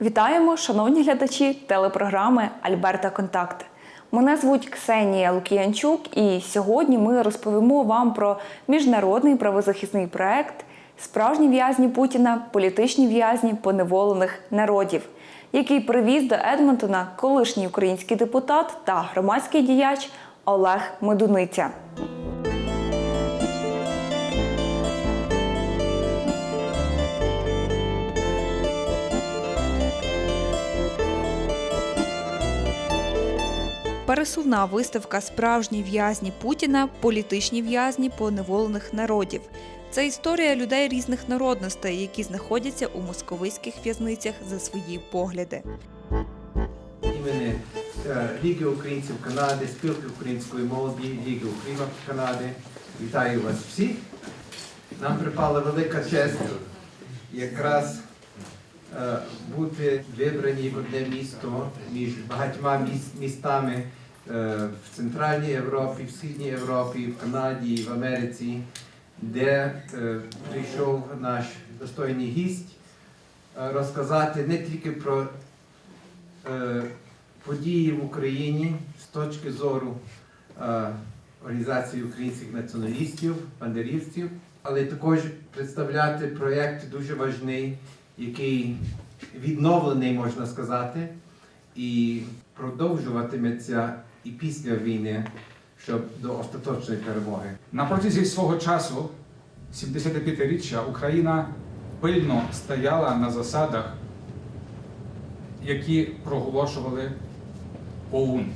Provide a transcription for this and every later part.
Вітаємо, шановні глядачі телепрограми Альберта Контакт. Мене звуть Ксенія Лукіянчук, і сьогодні ми розповімо вам про міжнародний правозахисний проект Справжні в'язні Путіна, політичні в'язні поневолених народів, який привіз до Едмонтона колишній український депутат та громадський діяч Олег Медуниця. Пересувна виставка Справжні в'язні Путіна, політичні в'язні поневолених народів. Це історія людей різних народностей, які знаходяться у московицьких в'язницях за свої погляди. імені е, Ліги українців Канади, спілки української молоді, Ліги Українок Канади. Вітаю вас всіх. Нам припала велика честь якраз е, бути вибрані в одне місто між багатьма містами в Центральній Європі, в Східній Європі, в Канаді, в Америці, де е, прийшов наш достойний гість е, розказати не тільки про е, події в Україні з точки зору е, Організації українських націоналістів, бандерівців, але також представляти проєкт дуже важний, який відновлений, можна сказати, і продовжуватиметься і після війни, щоб до остаточної перемоги. На протязі свого часу, 75-річчя, Україна пильно стояла на засадах, які проголошували ОУН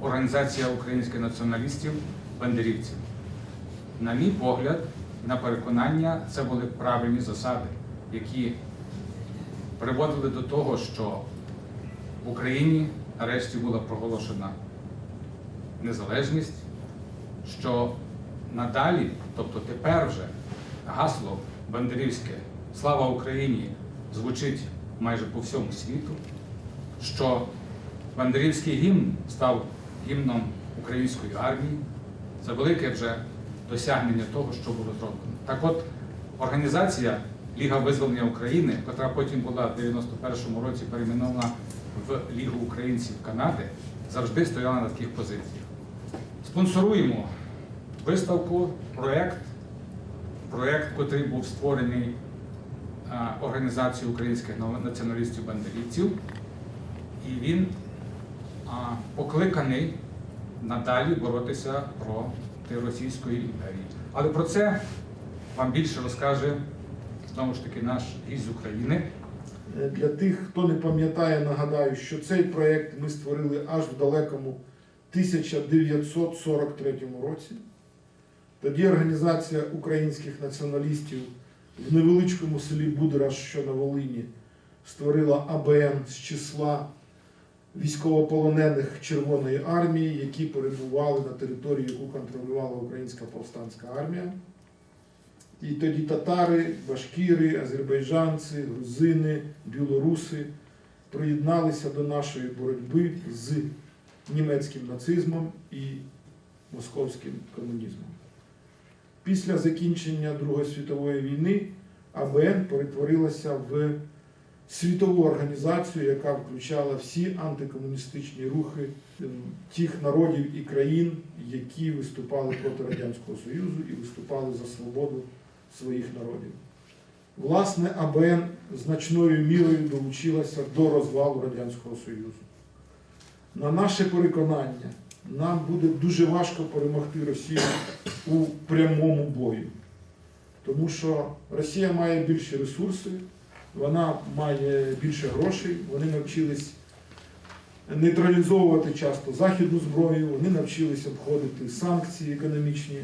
Організація українських націоналістів бандерівців. На мій погляд, на переконання, це були правильні засади, які приводили до того, що в Україні нарешті була проголошена незалежність, що надалі, тобто тепер вже гасло бандерівське Слава Україні звучить майже по всьому світу, що бандерівський гімн став гімном української армії. Це велике вже досягнення того, що було зроблено. Так от, організація Ліга визволення України, яка потім була в 91-му році перейменована в Лігу українців Канади, завжди стояла на таких позиціях. Спонсоруємо виставку, проєкт, проєкт, який був створений Організацією українських націоналістів-бандерівців, і він покликаний надалі боротися проти Російської імперії. Але про це вам більше розкаже знову ж таки наш гість з України. Е, Для тих, хто не пам'ятає, нагадаю, що цей проєкт ми створили аж в далекому 1943 році. Тоді організація українських націоналістів в невеличкому селі Будераш, що на Волині, створила АБН з числа військовополонених Червоної армії, які перебували на території, яку контролювала Українська повстанська армія. І тоді татари, башкіри, азербайджанці, грузини, білоруси приєдналися до нашої боротьби з німецьким нацизмом і московським комунізмом. Після закінчення Другої світової війни АБН перетворилася в світову організацію, яка включала всі антикомуністичні рухи ем, тих народів і країн, які виступали проти Радянського Союзу і виступали за свободу своїх народів. Власне, АБН значною мірою долучилася до розвалу Радянського Союзу. На наше переконання, нам буде дуже важко перемогти Росію у прямому бою. Тому що Росія має більші ресурси, вона має більше грошей, вони навчились нейтралізовувати часто західну зброю, вони навчились обходити санкції економічні.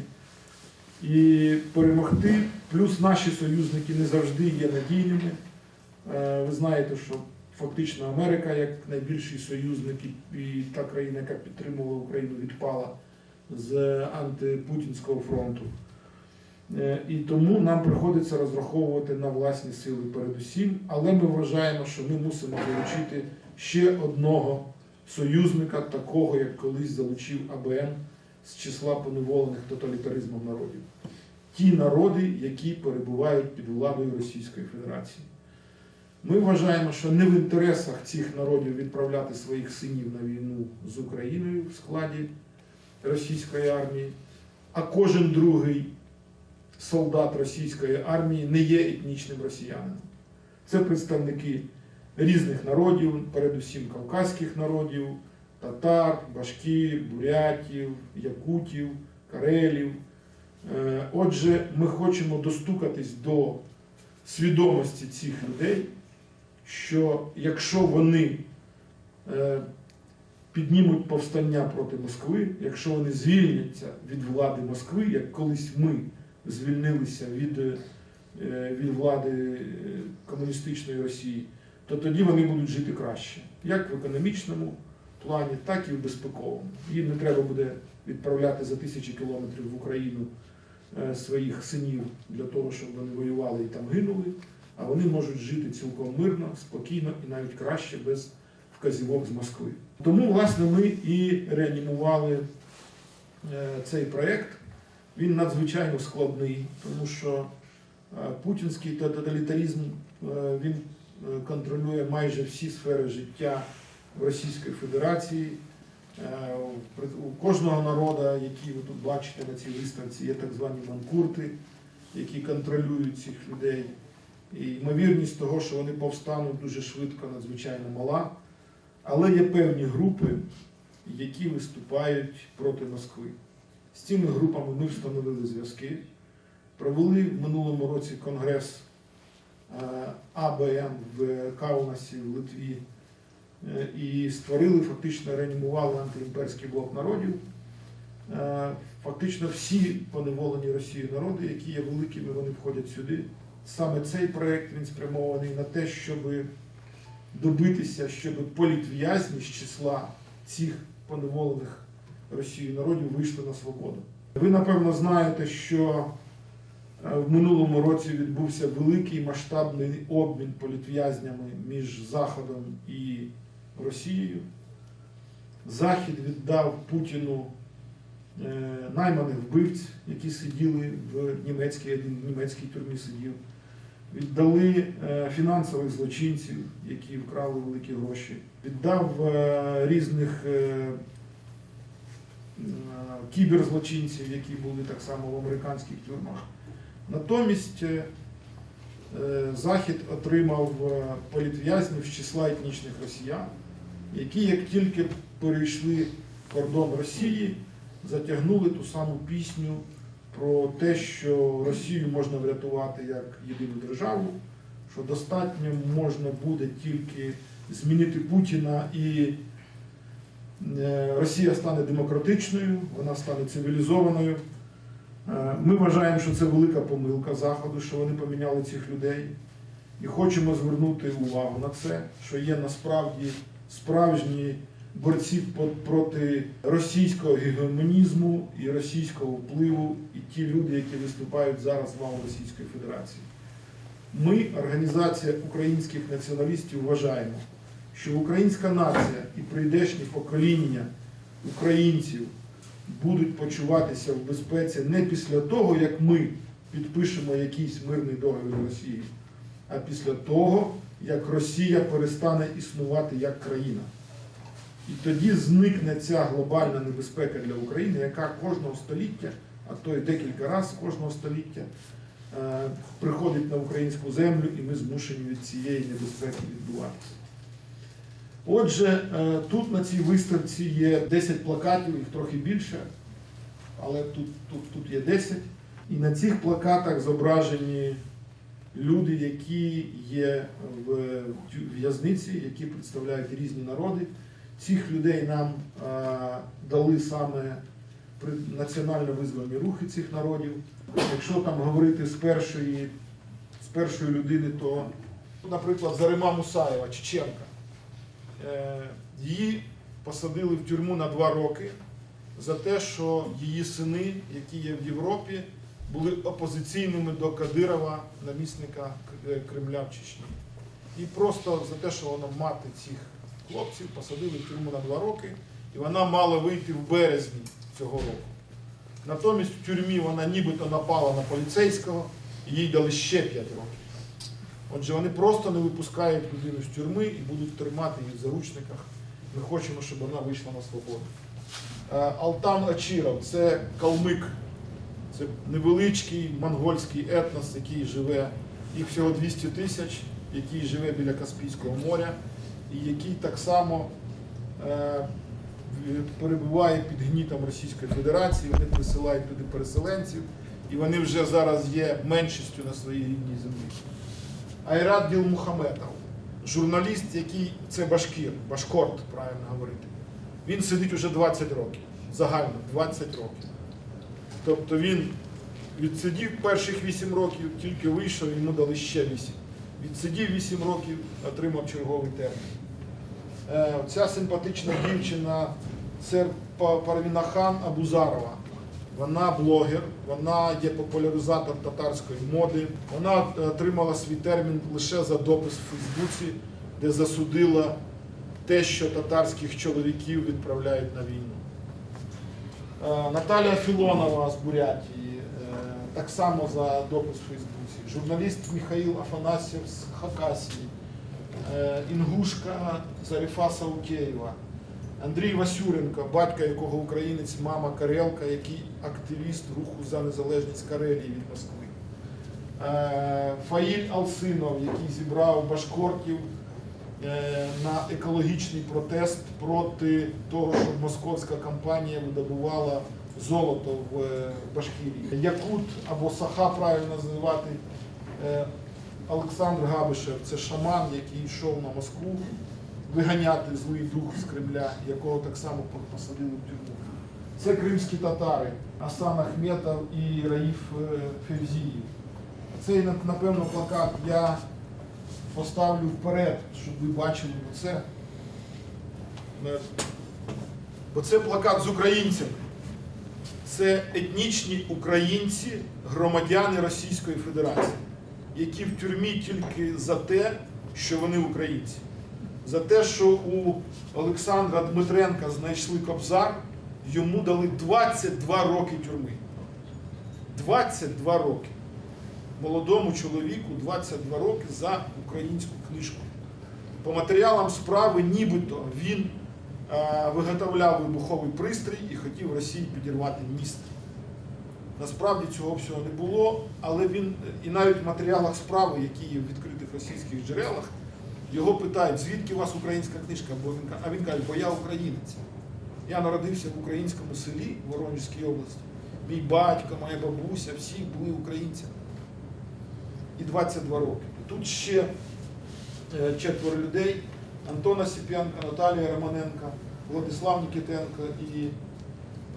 І перемогти, плюс наші союзники не завжди є надійними. Е, Ви знаєте, що фактично Америка, як найбільший союзник і- та країна, яка підтримувала Україну, відпала з антипутінського фронту. Е, І тому нам приходиться розраховувати на власні сили передусім, але ми вважаємо, що ми мусимо залучити ще одного союзника, такого, як колись залучив АБН з числа поневолених тоталітаризмом народів. Ті народи, які перебувають під владою Російської Федерації. Ми вважаємо, що не в інтересах цих народів відправляти своїх синів на війну з Україною в складі російської армії, а кожен другий солдат російської армії не є етнічним росіянином. Це представники різних народів, передусім кавказьких народів, татар, башкір, бурятів, якутів, карелів. Е, Отже, ми хочемо достукатись до свідомості цих людей, що якщо вони е, піднімуть повстання проти Москви, якщо вони звільняться від влади Москви, як колись ми звільнилися від, е, від влади е, комуністичної Росії, то тоді вони будуть жити краще, як в економічному плані, так і в безпековому. Їм не треба буде відправляти за тисячі кілометрів в Україну своїх синів для того, щоб вони воювали і там гинули, а вони можуть жити цілком мирно, спокійно і навіть краще без вказівок з Москви. Тому, власне, ми і реанімували е, цей проєкт. Він надзвичайно складний, тому що е, путінський тоталітаризм е, він контролює майже всі сфери життя Російської Федерації. У кожного народу, який ви тут бачите на цій виставці, є так звані манкурти, які контролюють цих людей. І ймовірність того, що вони повстануть дуже швидко, надзвичайно мала. Але є певні групи, які виступають проти Москви. З цими групами ми встановили зв'язки, провели в минулому році конгрес е, АБМ в Каунасі в Литві е, і створили, фактично реанімували антиімперський блок народів. Е, Фактично всі поневолені Росією народи, які є великими, вони входять сюди. Саме цей проєкт він спрямований на те, щоб добитися, щоб політв'язні з числа цих поневолених Росією народів вийшли на свободу. Ви напевно знаєте, що е, в минулому році відбувся великий масштабний обмін політв'язнями між Заходом і Росією. Захід віддав Путіну е, найманих вбивць, які сиділи в німецькій, один в німецькій тюрмі сидів. Віддали е, фінансових злочинців, які вкрали великі гроші. Віддав е, різних е, кіберзлочинців, які були так само в американських тюрмах. Натомість Захід отримав політв'язнів з числа етнічних росіян, які як тільки перейшли кордон Росії, затягнули ту саму пісню про те, що Росію можна врятувати як єдину державу, що достатньо можна буде тільки змінити Путіна і е, Росія стане демократичною, вона стане цивілізованою. Е, Ми вважаємо, що це велика помилка Заходу, що вони поміняли цих людей. І хочемо звернути увагу на це, що є насправді справжні борці проти російського гегемонізму і російського впливу, і ті люди, які виступають зараз в лаві Російської Федерації. Ми, організація українських націоналістів, вважаємо, що українська нація і прийдешні покоління українців будуть почуватися в безпеці не після того, як ми підпишемо якийсь мирний договір з Росією, а після того, як Росія перестане існувати як країна. І тоді зникне ця глобальна небезпека для України, яка кожного століття, а то й декілька разів кожного століття, е, приходить на українську землю, і ми змушені від цієї небезпеки відбуватися. Отже, е, тут на цій виставці є 10 плакатів, їх трохи більше, але тут, тут, тут є 10. І на цих плакатах зображені люди, які є в в'язниці, які представляють різні народи. Цих людей нам дали саме національно визвольні рухи цих народів. Якщо там говорити з першої, з першої людини, то, наприклад, Зарима Мусаєва, Чеченка. Е, Її посадили в тюрму на два роки за те, що її сини, які є в Європі, були опозиційними до Кадирова, намісника е, Кремля в Чечні. І просто за те, що вона мати цих хлопців посадили в тюрму на два роки, і вона мала вийти в березні цього року. Натомість в тюрмі вона нібито напала на поліцейського, і їй дали ще 5 років. Отже, вони просто не випускають людину з тюрми і будуть тримати її в заручниках. Ми хочемо, щоб вона вийшла на свободу. Е, Алтан Ачіров це калмик, це невеличкий монгольський етнос, який живе, їх всього 200 тисяч, який живе біля Каспійського моря, і який так само е, перебуває під гнітом Російської Федерації, вони присилають туди переселенців, і вони вже зараз є меншістю на своїй рідній землі. Айрат Ділмухаметов, журналіст, який це башкір, башкорт, правильно говорити. Він сидить уже 20 років, загально 20 років. Тобто він відсидів перших 8 років, тільки вийшов, йому дали ще 8. Відсидів 8 років, отримав черговий термін. Е, Ця симпатична дівчина це Па- Парвінахан Абузарова. Вона блогер, вона є популяризатор татарської моди. Вона е, отримала свій термін лише за допис в Фейсбуці, де засудила те, що татарських чоловіків відправляють на війну. Е, Наталія Філонова з Бурятії, так само за допис в Фейсбуці. Журналіст Михаїл Афанасьєв з Хакасії, Е, Інгушка Зарифа Саукеєва, Андрій Васюренко, батько якого українець, мама Карелка, який активіст руху за незалежність Карелії від Москви. Е, Фаїль Алсинов, який зібрав башкортів е, на екологічний протест проти того, щоб московська компанія видобувала золото в е, Башкірії. Якут або Саха правильно називати. е, Олександр Габишев це шаман, який йшов на Москву виганяти злий дух з Кремля, якого так само посадили в тюрму. Це кримські татари Асан Ахметов і Раїф е, Февзіїв. Цей, напевно, плакат я поставлю вперед, щоб ви бачили це. Бо це плакат з українцями. Це етнічні українці, громадяни Російської Федерації, які в тюрмі тільки за те, що вони українці. За те, що у Олександра Дмитренка знайшли кобзар, йому дали 22 роки тюрми. 22 роки. Молодому чоловіку 22 роки за українську книжку. По матеріалам справи, нібито він виготовляв вибуховий пристрій і хотів Росії підірвати міст. Насправді цього всього не було, але він і навіть в матеріалах справи, які є в відкритих російських джерелах, його питають, звідки у вас українська книжка? А він каже, бо я українець. Я народився в українському селі в Воронезькій області. Мій батько, моя бабуся, всі були українцями. І 22 роки. Тут ще е, четверо людей: Антон Осіп'янко, Наталія Романенко, Владислав Нікітенко і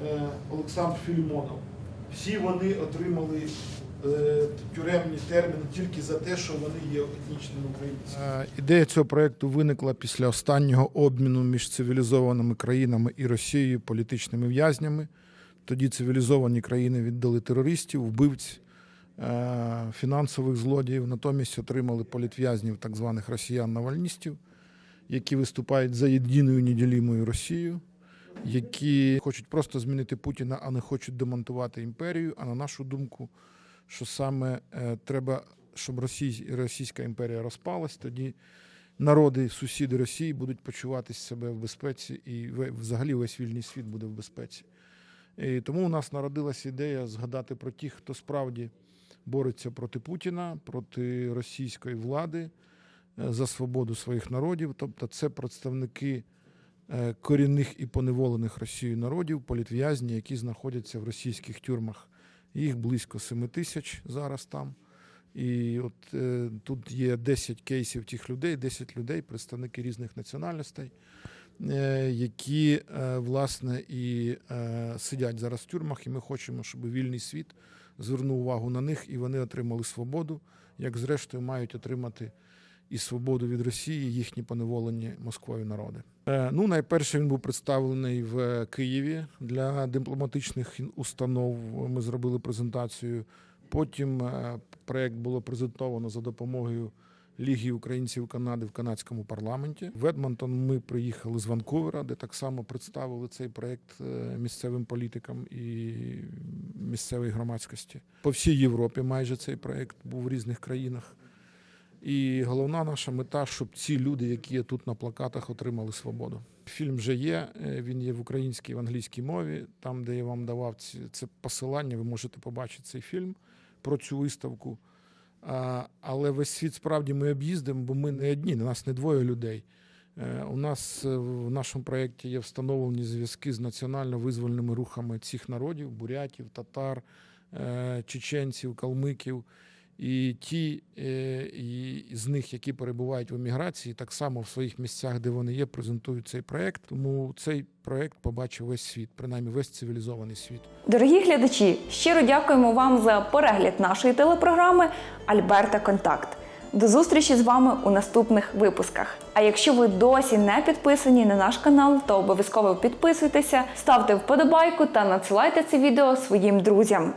е, Олександр Філімонов. Всі вони отримали е, тюремні терміни тільки за те, що вони є етнічними українцями. Ідея цього проєкту виникла після останнього обміну між цивілізованими країнами і Росією політичними в'язнями. Тоді цивілізовані країни віддали терористів, вбивць, е, фінансових злодіїв, натомість отримали політв'язнів так званих росіян-навальністів, які виступають за єдиною неділімою Росією які хочуть просто змінити Путіна, а не хочуть демонтувати імперію. А на нашу думку, що саме е, треба, щоб Росій, Російська імперія розпалась, тоді народи, сусіди Росії будуть почуватись себе в безпеці, і взагалі весь вільний світ буде в безпеці. І тому у нас народилася ідея згадати про тих, хто справді бореться проти Путіна, проти російської влади за свободу своїх народів. Тобто, це представники е, корінних і поневолених Росією народів, політв'язні, які знаходяться в російських тюрмах. Їх близько 7 тисяч зараз там. І от е, тут є 10 кейсів тих людей, 10 людей, представники різних національностей, е, які е, власне і е, сидять зараз в тюрмах, і ми хочемо, щоб вільний світ звернув увагу на них, і вони отримали свободу, як зрештою мають отримати і свободу від Росії їхні поневолені Москвою народи. Е, Ну, найперше він був представлений в Києві для дипломатичних установ. Ми зробили презентацію. Потім е, проект було презентовано за допомогою Ліги українців Канади в канадському парламенті. В Едмонтон ми приїхали з Ванкувера, де так само представили цей проект е, місцевим політикам і місцевій громадськості. По всій Європі майже цей проект був в різних країнах. І головна наша мета, щоб ці люди, які є тут на плакатах, отримали свободу. Фільм вже є. е, Він є в українській в англійській мові. Там, де я вам давав ці, це посилання, ви можете побачити цей фільм про цю виставку. А, але весь світ справді ми об'їздимо, бо ми не одні, нас не двоє людей. Е, У нас е, в нашому проєкті є встановлені зв'язки з національно-визвольними рухами цих народів: бурятів, татар, чеченців, калмиків. І ті е, з них, які перебувають в еміграції, так само в своїх місцях, де вони є, презентують цей проєкт. Тому цей проєкт побачив весь світ, принаймні весь цивілізований світ. Дорогі глядачі, щиро дякуємо вам за перегляд нашої телепрограми Альберта Контакт. До зустрічі з вами у наступних випусках. А якщо ви досі не підписані на наш канал, то обов'язково підписуйтеся, ставте вподобайку та надсилайте це відео своїм друзям.